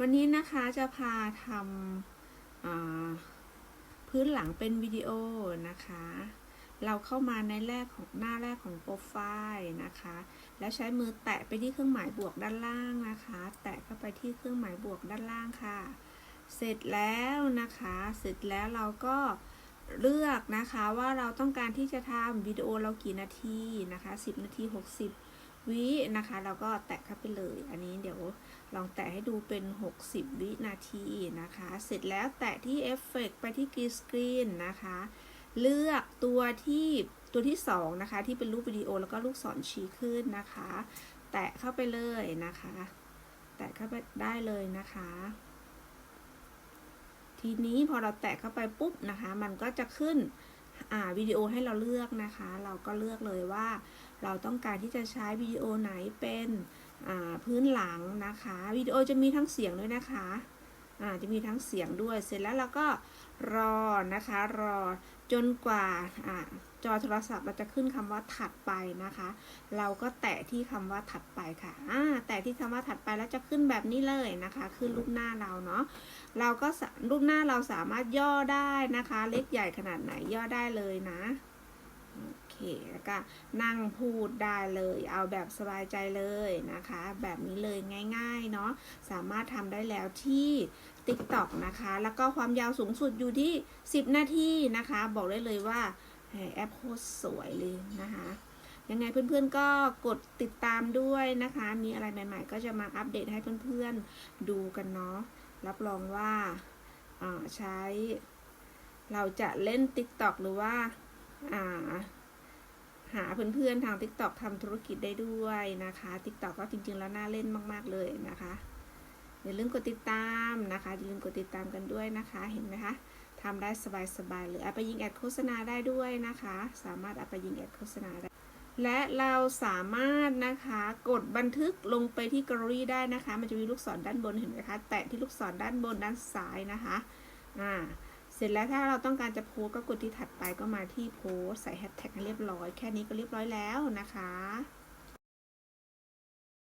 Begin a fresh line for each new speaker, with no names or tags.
วันนี้นะคะจะพาทำพื้นหลังเป็นวิดีโอนะคะ เราเข้ามาในแรกของหน้าแรกของโปรไฟล์นะคะ แล้วใช้มือแตะไปที่เครื่องหมายบวกด้านล่างนะคะ แตะเข้าไปที่เครื่องหมายบวกด้านล่างค่ะ เสร็จแล้วนะคะ เสร็จแล้วเราก็เลือกนะคะว่าเราต้องการที่จะทำวิดีโอเรากี่นาทีนะคะ 10 นาที 60 วินะคะเราก็แตะเข้าไปเลย อันนี้เดี๋ยวลองแตะให้ดูเป็น 60 วินาทีนะคะ เสร็จแล้วแตะที่เอฟเฟกไปที่กรีสกรีนนะคะ เลือกตัวที่ตัวที่ 2 นะคะ ที่เป็นรูปวิดีโอแล้วก็ลูกศรชี้ขึ้นนะคะ แตะเข้าไปเลยนะคะ แตะเข้าไปได้เลยนะคะ ทีนี้พอเราแตะเข้าไปปุ๊บนะคะ มันก็จะขึ้นวิดีโอให้เราเลือกนะคะ เราก็เลือกเลยว่า เราต้องการที่จะใช้วิดีโอไหนเป็นพื้นหลังนะคะวิดีโอจะมีทั้งเสียงด้วยนะคะอ่าจะมีทั้งเสียงด้วยเสร็จแล้วเราก็รอนะคะรอจนกว่าอจอโทรศัพท์เราจะขึ้นคำว่าถัดไปนะคะ เราก็แตะที่คำว่าถัดไปค่ะอ่าแตะที่คำว่าถัดไปแล้วจะขึ้นแบบนี้เลยนะคะ ขึ้นรูปหน้าเราเนาะเราก็รูปหน้าเราสามารถย่อได้นะคะ เล็กใหญ่ขนาดไหนย่อได้เลยนะ เคแล้วก็นั่งพูดได้เลย เอาแบบสบายใจเลยนะคะ แบบนี้เลยง่ายๆเนาะสามารถทำได้แล้วที่ TikTok นะคะ แล้วก็ความยาวสูงสุดอยู่ที่ 10 นาทีนะคะ บอกได้เลยว่าแอปโคตรสวยเลยนะคะยังไงเพื่อนๆก็กดติดตามด้วยนะคะ มีอะไรใหม่ ๆ ก็จะมาอัปเดตให้เพื่อนๆดูกันเนาะ รับรองว่าาใช้ เราจะเล่น TikTok หรือว่าอ่า หาเพื่อนๆทาง TikTok ทำธุรกิจได้ด้วยนะคะ TikTok ก็จริงๆแล้วน่าเล่นมาก ๆเลยนะคะอย่าลืมกดติดตามนะคะอย่าลืมกดติดตามกันด้วยนะคะเห็นไหมคะทำได้สบายๆเลยเอาไปยิงแอดโฆษณาได้ด้วยนะคะ สามารถเอาไปยิงแอดโฆษณาได้ และเราสามารถนะคะกดบันทึกลงไปที่แกลเลอรี่ได้นะคะ มันจะมีลูกศรด้านบนเห็นไหมคะ แตะที่ลูกศรด้านบนด้านซ้ายนะคะอ่า เสร็จแล้วถ้าเราต้องการจะโพสก็กดที่ถัดไปก็มาที่โพสใส่แฮชแท็กให้เรียบร้อย แค่นี้ก็เรียบร้อยแล้วนะคะ